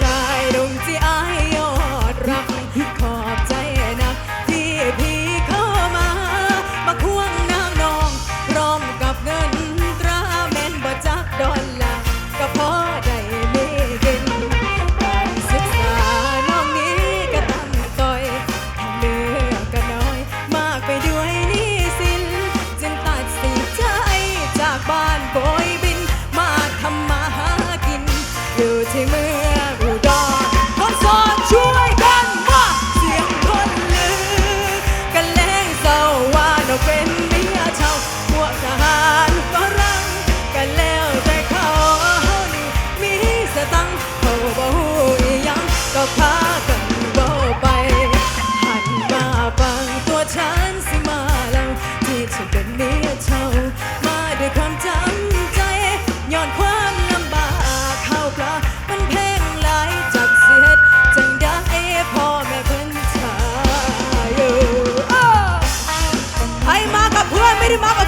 ชายหนุ่ที่อายยอดรัก ขอบใจนักที่พี่เข้ามา มาควงนางนอง พร้อมกับเงินตราแมนบ่จักดอลลาร์ก็พอได้มีกินการศึกษาน้องนี้ก็ตั้งต่อยทาเลือกก็น้อย มากไปด้วยนี่สิน จึงตัดสินใจจากบ้านโบยบิน มาทำมาหากิน อยู่ที่มือ ย้อนความลำบากเข้ากลามันเพลงหลายจากเสียดจังได้พ่อแม่เพิ่นชายไอมากับเพื่อนไม่ได้มากับ